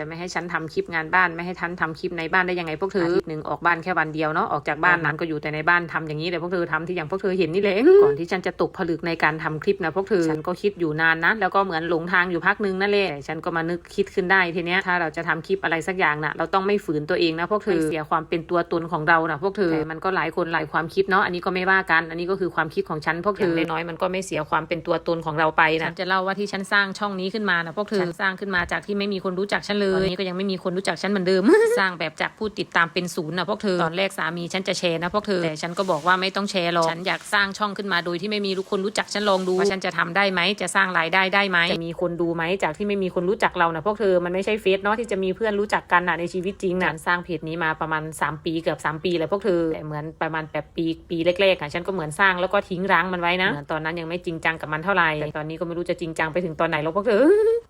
จะไม่ให้ฉันทำคลิปงานบ้านไม่ให้ฉันทำคลิปในบ้านได้ยังไงพวกเธออาทิตย์หนึ่งออกบ้านแค่วันเดียวเนาะออกจากบ้านนั้นก็อยู่แต่ในบ้านทำอย่างนี้แต่พวกเธอทำที่อย่างพวกเธอเห็นนี่แหละก่อนที่ฉันจะตกผลึกในการทำคลิปนะพวกเธอฉันก็คิดอยู่นานนะแล้วก็เหมือนหลงทางอยู่พักนึงนั่นแหละแต่ฉันก็มานึกคิดขึ้นได้ทีเนี้ยถ้าเราจะทำคลิปอะไรสักอย่างน่ะเราต้องไม่ฝืนตัวเองนะพวกเธอไม่เสียความเป็นตัวตนของเรานะพวกเธอแต่มันก็หลายคนหลายความคิดเนาะอันนี้ก็ไม่ว่ากันอันนี้ก็คือความคิดของฉันพวกเธอน้อยๆมันก็ไม่เสียความเป็นตัวตนของเราไปนะฉันจะเล่าว่าที่ฉันสร้างช่องนี้ขึ้นมานะพวกเธอฉันสร้างขึ้นมาจากที่ไม่มีคนรู้จักฉันเลยตอนนี้ก็ยังไม่มีคนรู้จักฉันเหมือนเดิม สร้างแบบจากผู้ติดตามเป็นศูนย์นะพวกเธอตอนแรกสามีฉันจะแชร์นะพวกเธอแต่ฉันก็บอกว่าไม่ต้องแชร์หรอกฉันอยากสร้างช่องขึ้นมาโดยที่ไม่มีคนรู้จักฉันลองดูว่าฉันจะทำได้ไหมจะสร้างรายได้ได้ไหมจะมีคนดูไหมจากที่ไม่มีคนรู้จักเรานะพวกเธอมันไม่ใช่เฟซเนาะที่จะมีเพื่อนรู้จักกันนะในชีวิตจริงนะฉันสร้างเพจนี้มาประมาณ 3 ปีเกือบ3 ปีแล้วพวกเธอแต่เหมือนประมาณแบบปีปีแรกๆอะฉันก็เหมือนสร้างแล้วก็ทิ้งร้างมันไว้นะเหมือนตอนนั้นยังไม่จริงจังกับมันเท่าไหร่แต่ตอนนี้ก็ไม่รู้จะจริงจังไปถึงตอนไหนแล้วพวกเธอ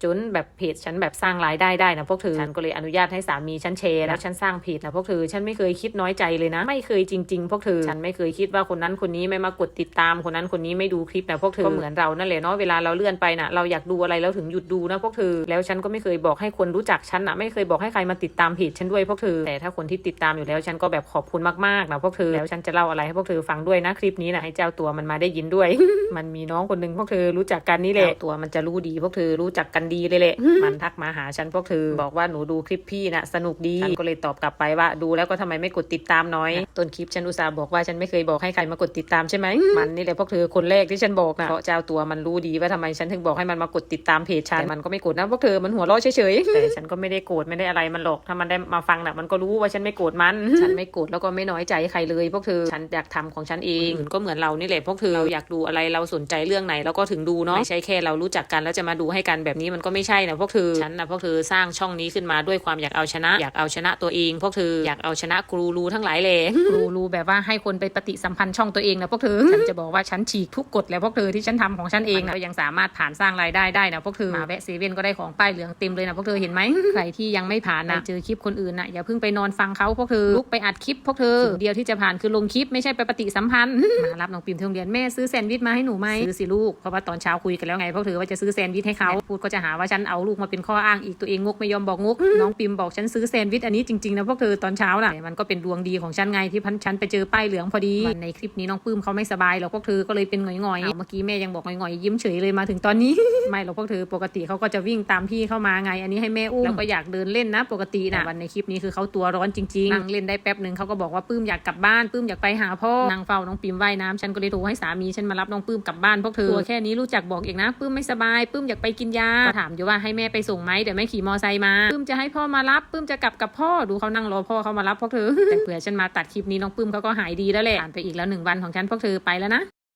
จนแบบเพจฉันแบบสร้างรายได้ได้นะพวกเธอ ฉันก็เลยอนุญาตให้สามีฉันแชร์แล้วฉันสร้างเพจนะพวกเธอ ฉันไม่เคยคิดน้อยใจเลยนะ ไม่เคยจริง ๆ พวกเธอ ฉันไม่เคยคิดว่าคนนั้นคนนี้ไม่มากดติดตามคนนั้นคนนี้ไม่ดูคลิปนะพวกเธอ ก็เหมือนเรานั่นแหละเนาะเวลาเราเลื่อนไปนะเราอยากดูอะไรแล้วถึงหยุดดูนะพวกเธอ แล้วฉันก็ไม่เคยบอกให้คนรู้จักฉันนะไม่เคยบอกให้ใครมาติดตามเพจฉันด้วยพวกเธอ แต่ถ้าคนที่ติดตามอยู่แล้วฉันก็แบบขอบคุณมากๆนะพวกเธอ แล้วฉันจะเล่าอะไรให้พวกเธอฟังด้วยนะคลิปนี้นะให้เจ้าตัวมันมาได้ยินด้วย มันมีน้องคนหนึ่งพวกเธอรู้จักกันนี่แหละตัวมันจะรู้ดีพวกเธอรู้จักกันดีเลยแหละมันทักมาหาฉันพวกเธอบอกว่าหนูดูคลิปพี่นะสนุกดีฉันก็เลยตอบกลับไปว่า ดูแล้วก็ทำไมไม่กดติดตามน้อย ต้นคลิปฉันอุตส่าห์บอกว่าฉันไม่เคยบอกให้ใครมากดติดตามใช่ไหมมันนี่แหละพวกเธอคนแรกที่ฉันบอกนะเพราะเจ้าตัวมันรู้ดีว่าทำไมฉันถึงบอกให้มันมากดติดตามเพจฉันแต่มันก็ไม่กดนะพวกเธอมันหัวเราะเฉยๆแต่ฉันก็ไม่ได้โกรธไม่ได้อะไรมันหรอกถ้ามันได้มาฟังนะมันก็รู้ว่าฉันไม่โกรธมัน ฉันไม่โกรธแล้วก็ไม่น้อยใจใครเลย พวกเธอฉันอยากทำของฉันเองก็เหมือนเรานี่แหละพวกเธอเราอยากดูอะไรเราสนใจเรื่องไหนเราก็ถึงดูเนาะไม่ใช่แค่เรารู้จักกันแล้วจะมาดูให้กันแบบนี้มันก็ไม่ใช่นะพวกเธอฉันนะพวกเธอสร้างช่องนี้ขึ้นมาด้วยความอยากเอาชนะ อยากเอาชนะตัวเองพวกเธออยากเอาชนะกรูรูทั้งหลายเลยกรูรูแบบว่าให้คนไปปฏิสัมพันธ์ช่องตัวเองนะพวกเธอฉันจะบอกว่าฉันฉีกทุกกฎแล้วพวกเธอที่ฉันทำของฉันเองนะก็ยังสามารถผ่านสร้างรายได้ได้นะพวกเธอมาแวะเซเว่นก็ได้ของป้ายเหลืองเต็มเลยนะพวกเธอเห็นไหมใครที่ยังไม่ผ่านนะเจอคลิปคนอื่นนะอย่าเพิ่งไปนอนฟังเขาพวกเธอลุกไปอัดคลิปพวกเธอสิ่งเดียวที่จะผ่านคือลงคลิปไม่ใช่ไปปฏิสัมพันธ์มารับน้องปิมที่โรงเรียนแม่ซื้อแซนด์วิชมาให้หนูไหมซื้อสิลูกเพราะว่าตอนเช้าคุยกันแล้วไงพวกเธอว่าจะซื้อแซนด์วิชให้เขาพูดก็จะหาว่าฉันเอาลูกมาเป็นข้ออ้างอีกตัวเองงกไม่ยอมบอกงก น้องปิมบอกฉันซื้อแซนด์วิชอันนี้จริงๆนะพวกเธอตอนเช้าน่ะแต่มันก็เป็นดวงดีของฉันไงที่พันฉันไปเจอป้ายเหลืองพอดีในคลิปนี้น้องปื้มเขาไม่สบายหรอกพวกเธอก็เลยเป็นหงอยๆเอาเมื่อกี้แม่ยังบอกหงอยๆยิ้มเฉยเลยมาถึงตอนนี้ ไม่หรอกพวกเธอปกติเขาก็จะวิ่งตามพี่เข้ามาไง อันนี้ให้แม่อุ้มแล้วก็อยากเดินเล่นนะ ปกตินะวันในคลิปนี้คือเขาตัวร้อนจริงๆนั่งเล่นได้แป๊บหนึ่งเขาก็บอกว่าปื้มอยากกลับบ้านปื้มอยากไปหาพ่อนางเฝ้าน้องปิมว่ายน้ำฉันก็เลยโทรให้สามีฉันมารับน้องปื้มกลับบ้านพวกเธอตัวแค่นี้รู้จักบอกเองนะปื้มไม่สบายปื้มอยากไปกินยาก็ถามอยู่ว่าให้แม่ไปส่งไหมเดี๋ยวแม่ขี่มอไซค์มาปื้มจะให้พ่อมารับปื้มจะกลับกับพ่อดูเขานั่งรอพ่อเขามารับพวกเธอแต่เผื่อฉันมาตัดคลิปนี้น้องปื้มเขาก็หายดีแล้วแหละผ่านไปอีกแล้วหนึ่งวันของฉันพวกเธอไปแล้วนะ